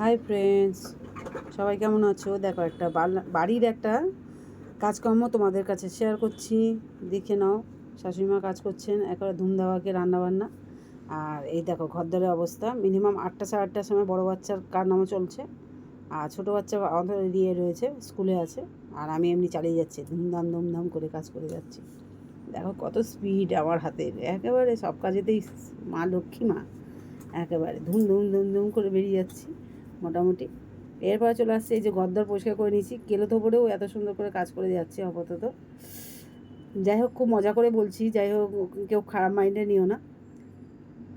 Hi friends সবাই কেমন আছো? দেখো, একটা বাড়ির একটা কাজকর্ম তোমাদের কাছে শেয়ার করছি। দেখে নাও, শাশুড়িমা কাজ করছেন, একেবারে ধুমধামাকে রান্নাবান্না। আর এই দেখো, ঘরদরের অবস্থা। মিনিমাম আটটা সাড়ে আটটার সময় বড় বাচ্চার কার নামও চলছে। আর ছোটো বাচ্চা আমাদের দিয়ে রয়েছে স্কুলে আছে। আর আমি এমনি চালিয়ে যাচ্ছি, ধুমধাম ধুমধাম করে কাজ করে যাচ্ছি। দেখো, কত স্পিড আমার হাতের একেবারে সব কাজেতেই মা লক্ষ্মী মা। একেবারে ধুম ধুম ধুম ধুম করে বেরিয়ে যাচ্ছি। মোটামুটি। এরপরে চলে আসছে এই যে গদ্দর পরিষ্কার করে নিয়েছি। কেলো তো পরেও এত সুন্দর করে কাজ করে যাচ্ছে আপাতত। যাই হোক, খুব মজা করে বলছি। যাই হোক, কেউ খারাপ মাইন্ডে নিও না।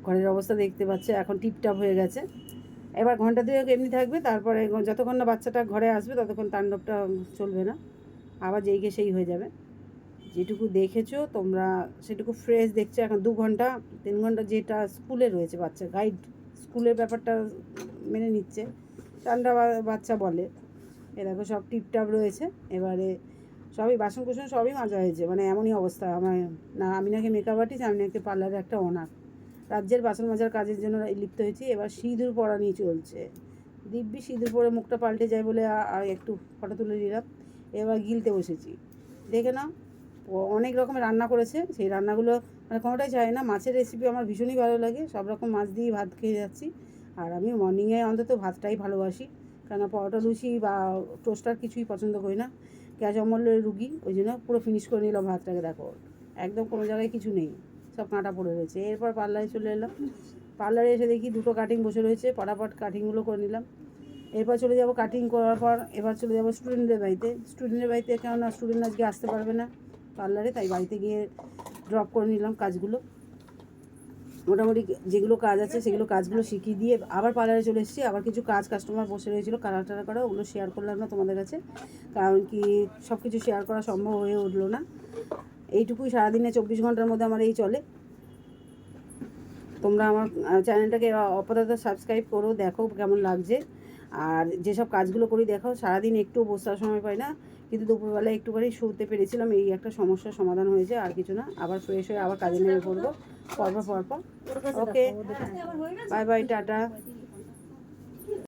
ঘরের অবস্থা দেখতে পাচ্ছে, এখন টিপটাপ হয়ে গেছে। এবার ঘণ্টা দুয়েক এমনি থাকবে, তারপরে যতক্ষণ না বাচ্চাটা ঘরে আসবে, ততক্ষণ তাণ্ডবটা চলবে না। আবার যেইকে সেই হয়ে যাবে। যেটুকু দেখেছ তোমরা, সেটুকু ফ্রেশ দেখছ। এখন দু ঘণ্টা, তিন ঘণ্টা যেটা স্কুলে রয়েছে বাচ্চা গাইড স্কুলের ব্যাপারটা মেনে নিচ্ছে। ঠান্ডা বাচ্চা বলে। এ দেখো সব টিপটাপ রয়েছে। এবারে সবই বাসন কুসন সবই মাজা হয়েছে। মানে এমনই অবস্থা। আমার না, আমি নাকি মেকআপ আর্টিস্ট আমি নাকি পার্লারের একটা ওনার রাজ্যের বাসন মাজার কাজের জন্য লিপ্ত হয়েছি। এবার সিঁদুর পরা নিয়ে চলছে। দিব্যি সিঁদুর পরে মুখটা পাল্টে যায় বলে একটু ফটো তুলে নিলাম। এবার গিলতে বসেছি। দেখে ও অনেক রকমের রান্না করেছে। সেই রান্নাগুলো মানে কোনোটাই চাই না। মাছের রেসিপি আমার ভীষণই ভালো লাগে। সব রকম মাছ দিয়ে ভাত খেয়ে যাচ্ছি। আর আমি মর্নিংয়ে অন্তত ভাতটাই ভালোবাসি। কেন পরোটা, লুচি বা টোস্টার কিছুই পছন্দ করি না। গ্যাস অমলের রুগী, ওই জন্য পুরো ফিনিশ করে নিলাম ভাতটাকে, দেখো। একদম কোনো জায়গায় কিছু নেই, সব কাঁটা পড়ে রয়েছে। এরপর পার্লারে চলে এলাম। পার্লারে এসে দেখি দুটো কাটিং বসে রয়েছে পটাপট কাটিংগুলো করে নিলাম। এরপর চলে যাব কাটিং করার পর এবার চলে যাব স্টুডেন্টদের বাড়িতে। স্টুডেন্টের বাড়িতে কেননা স্টুডেন্ট আজকে আসতে পারবে না পার্লারে তাই বাড়িতে গিয়ে ড্রপ করে নিলাম কাজগুলো। মোটামুটি যেগুলো কাজ আছে সেগুলো কাজগুলো শিখিয়ে দিয়ে আবার পার্লারে চলে এসেছি। আবার কিছু কাজ কাস্টমার বসে রয়েছিল, কালার টালার করা, ওগুলো শেয়ার করলাম না তোমাদের কাছে। কারণ কি সব কিছু শেয়ার করা সম্ভব হয়ে উঠল না। এইটুকুই সারাদিনে চব্বিশ ঘণ্টার মধ্যে আমার এই চলে। তোমরা আমার চ্যানেলটাকে আপাতত সাবস্ক্রাইব করো, দেখো কেমন লাগছে। আর যেসব কাজগুলো করি, দেখো, সারাদিন একটু বসার সময় পাই না। কিন্তু দুপুরবেলা একটুখানি শুতে পেরেছিলাম এই একটা সমস্যার সমাধান হয়েছে আর কিছু না। আবার ফ্রেশ হয়ে আবার কাজে নেমে পড়ব পরপর পরপর। Okay bye bye tata.